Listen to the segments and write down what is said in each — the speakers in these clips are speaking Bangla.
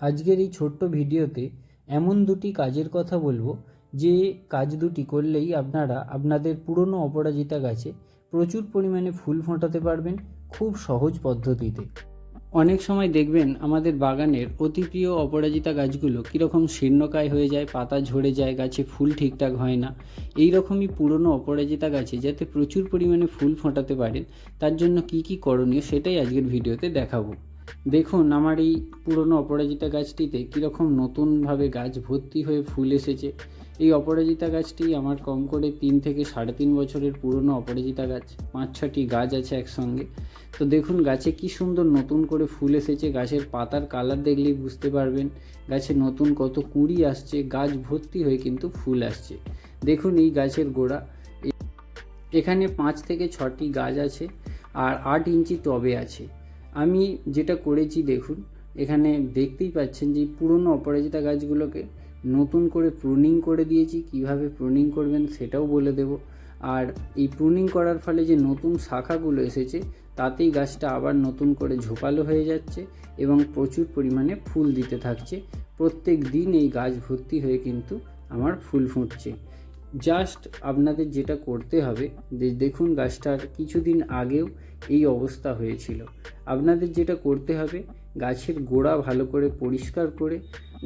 আজকের এই ছোট্ট ভিডিওতে এমন দুটি কাজের কথা বলব, যে কাজ দুটি করলেই আপনারা, আপনাদের পুরনো অপরাজিতা গাছে প্রচুর পরিমাণে ফুল ফোটাতে পারবেন খুব সহজ পদ্ধতিতে। অনেক সময় দেখবেন আমাদের বাগানের অতি প্রিয় অপরাজিতা গাছগুলো কীরকম শীর্ণকায় হয়ে যায়, পাতা ঝরে যায়, গাছে ফুল ঠিকঠাক হয় না। এই রকমই পুরনো অপরাজিতা গাছে যাতে প্রচুর পরিমাণে ফুল ফোটাতে পারেন, তার জন্য কি কি করণীয় সেটাই আজকের ভিডিওতে দেখাবো। দেখুন, আমার এই পুরনো অপরাজিতা গাছটিতে কীরকম নতুনভাবে গাছ ভর্তি হয়ে ফুল এসেছে। এই অপরাজিতা গাছটি আমার কম করে তিন থেকে সাড়ে তিন বছরের পুরনো অপরাজিতা গাছ, পাঁচ ছটি গাছ আছে একসঙ্গে। তো দেখুন, গাছে কি সুন্দর নতুন করে ফুল এসেছে। গাছের পাতার কালার দেখলেই বুঝতে পারবেন, গাছে নতুন কত কুঁড়ি আসছে, গাছ ভর্তি হয়ে কিন্তু ফুল আসছে। দেখুন এই গাছের গোড়া এখানে পাঁচ থেকে ছটি গাছ আছে আর আট ইঞ্চি টবে আছে। আমি যেটা করেছি দেখুন, এখানে দেখতেই পাচ্ছেন যে পুরনো অপরাজিতা গাছগুলোকে নতুন করে প্রুনিং করে দিয়েছি, কীভাবে প্রুনিং করবেন সেটাও বলে দেব। আর এই প্রুনিং করার ফলে যে নতুন শাখাগুলো এসেছে, তাতেই গাছটা আবার নতুন করে ঝোপালো হয়ে যাচ্ছে এবং প্রচুর পরিমাণে ফুল দিতে থাকছে। প্রত্যেক দিন এই গাছ ভর্তি হয়ে কিন্তু আমার ফুল ফুটছে। জাস্ট আপনাদের যেটা করতে হবে দেখুন গাছটার কিছুদিন আগেও এই অবস্থা হয়েছিল। আপনাদের যেটা করতে হবে, গাছের গোড়া ভালো করে পরিষ্কার করে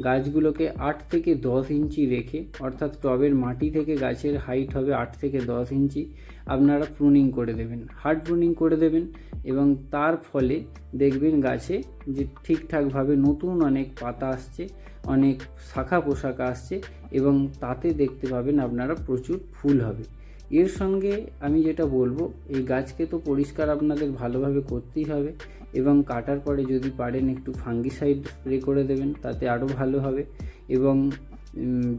গাছগুলোকে আট থেকে দশ ইঞ্চি রেখে, অর্থাৎ টবের মাটি থেকে গাছের হাইট হবে আট থেকে দশ ইঞ্চি, আপনারা প্রুনিং করে দেবেন। হার্ড প্রুনিং করে দেবেন এবং তার ফলে দেখবেন গাছে যে ঠিকঠাকভাবে নতুন অনেক পাতা আসছে, অনেক শাখা পোশাকা আসছে এবং তাতে দেখতে পাবেন আপনারা প্রচুর ফুল হবে। এর সঙ্গে আমি যেটা বলব, এই গাছকে তো পরিষ্কার আপনাদের ভালোভাবে করতেই হবে এবং কাটার পরে যদি পারেন একটু ফাঙ্গিসাইড স্প্রে করে দেবেন, তাতে আরও ভালো হবে এবং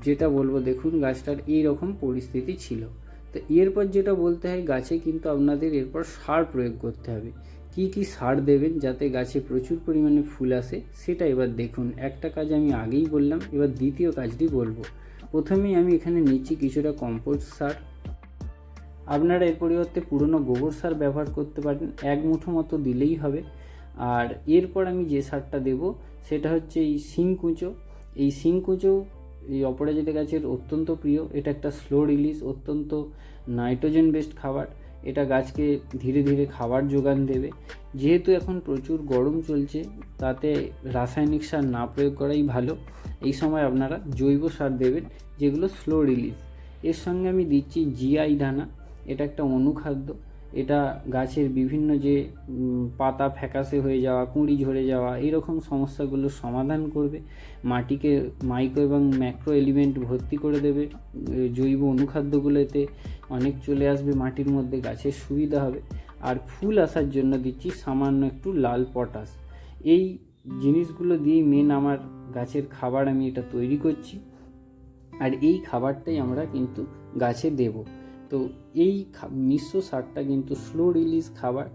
যেটা বলব দেখুন গাছটার এই রকম পরিস্থিতি ছিল। তো এরপর যেটা বলতে হয়, গাছে কিন্তু আপনাদের এরপর সার প্রয়োগ করতে হবে। কি কি সার দেবেন যাতে গাছে প্রচুর পরিমাণে ফুল আসে, সেটা এবার দেখুন। একটা কাজ আমি আগেই বললাম, এবার দ্বিতীয় কাজটি বলব। প্রথমেই আমি এখানে নিচ্ছি কিছুটা কম্পোস্ট সার। আপনারা এর পরিবর্তে পুরনো গোবর সার ব্যবহার করতে পারেন, এক মুঠো মতো দিলেই হবে। আর এরপর আমি যে সারটা দেব, সেটা হচ্ছে এই শিংকুচো এই শিংকুচো এই অপরাজিতা গাছের অত্যন্ত প্রিয়। এটা একটা স্লো রিলিজ অত্যন্ত নাইট্রোজেন বেসড খাবার। এটা গাছকে ধীরে ধীরে খাবার যোগান দেবে। যেহেতু এখন প্রচুর গরম চলছে, তাতে রাসায়নিক সার না প্রয়োগ করাই ভালো। এই সময় আপনারা জৈব সার দেবেন, যেগুলো স্লো রিলিজ এর সঙ্গে আমি দিচ্ছি জিআই দানা। এটা একটা অনুখাদ্য। এটা গাছের বিভিন্ন যে পাতা ফ্যাকাসে হয়ে যাওয়া, কুঁড়ি ঝরে যাওয়া এইরকম সমস্যাগুলোর সমাধান করবে। মাটিকে মাইক্রো এবং ম্যাক্রো এলিমেন্ট ভর্তি করে দেবে। জৈব অনুখাদ্যগুলোতে অনেক চলে আসবে মাটির মধ্যে, গাছের সুবিধা হবে। আর ফুল আসার জন্য দিচ্ছি সামান্য একটু লাল পটাশ। এই জিনিসগুলো দিয়েই মেন আমার গাছের খাবার আমি এটা তৈরি করছি। আর এই খাবারটাই আমরা কিন্তু গাছে দেব। তো এই মিশ্র সারটা কিন্তু স্লো রিলিজ খাবার,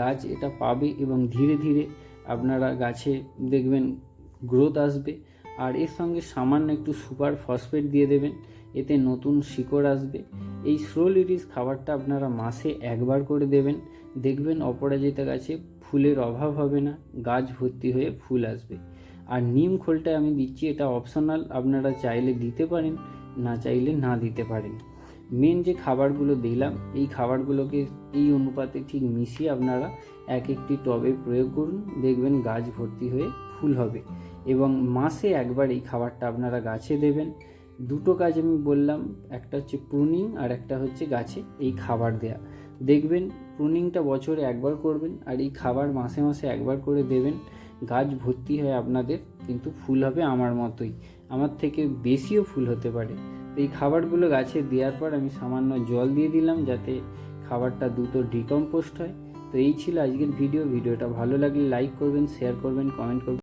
গাছ এটা পাবে এবং ধীরে ধীরে আপনারা গাছে দেখবেন গ্রোথ আসবে। আর এর সঙ্গে সামান্য একটু সুপার ফসফেট দিয়ে দেবেন, এতে নতুন শিকড় আসবে। এই স্লো রিলিজ খাবারটা আপনারা মাসে একবার করে দেবেন, দেখবেন অপরাজিতা গাছে ফুলের অভাব হবে না, গাছ ভর্তি হয়ে ফুল আসবে। আর নিম খোলটা আমি দিচ্ছি, এটা অপশনাল আপনারা চাইলে দিতে পারেন, না চাইলে না দিতে পারেন। মেন যে খাবারগুলো দিলাম এই খাবারগুলোকে, এই অনুপাতে ঠিক মিশিয়ে আপনারা এক একটি টবে প্রয়োগ করুন। দেখবেন গাছ ভর্তি হয়ে ফুল হবে এবং মাসে একবার এই খাবারটা আপনারা গাছে দেবেন। দুটো কাজ আমি বললাম, একটা হচ্ছে প্রুনিং আর একটা হচ্ছে গাছে এই খাবার দেয়া। দেখবেন প্রুনিংটা বছরে একবার করবেন আর এই খাবার মাসে মাসে একবার করে দেবেন। গাছ ভর্তি হয় আপনাদের কিন্তু ফুল হবে আমার মতোই। আমার থেকে বেশিও ফুল হতে পারে। এই খাবারগুলো গাছে দেওয়ার পর আমি সামান্য জল দিয়ে দিলাম যাতে খাবারটা দ্রুত ডিকম্পোস্ট হয়। তো এই ছিল আজকের ভিডিও। ভিডিওটা ভালো লাগলে লাইক করবেন শেয়ার করবেন কমেন্ট করবেন।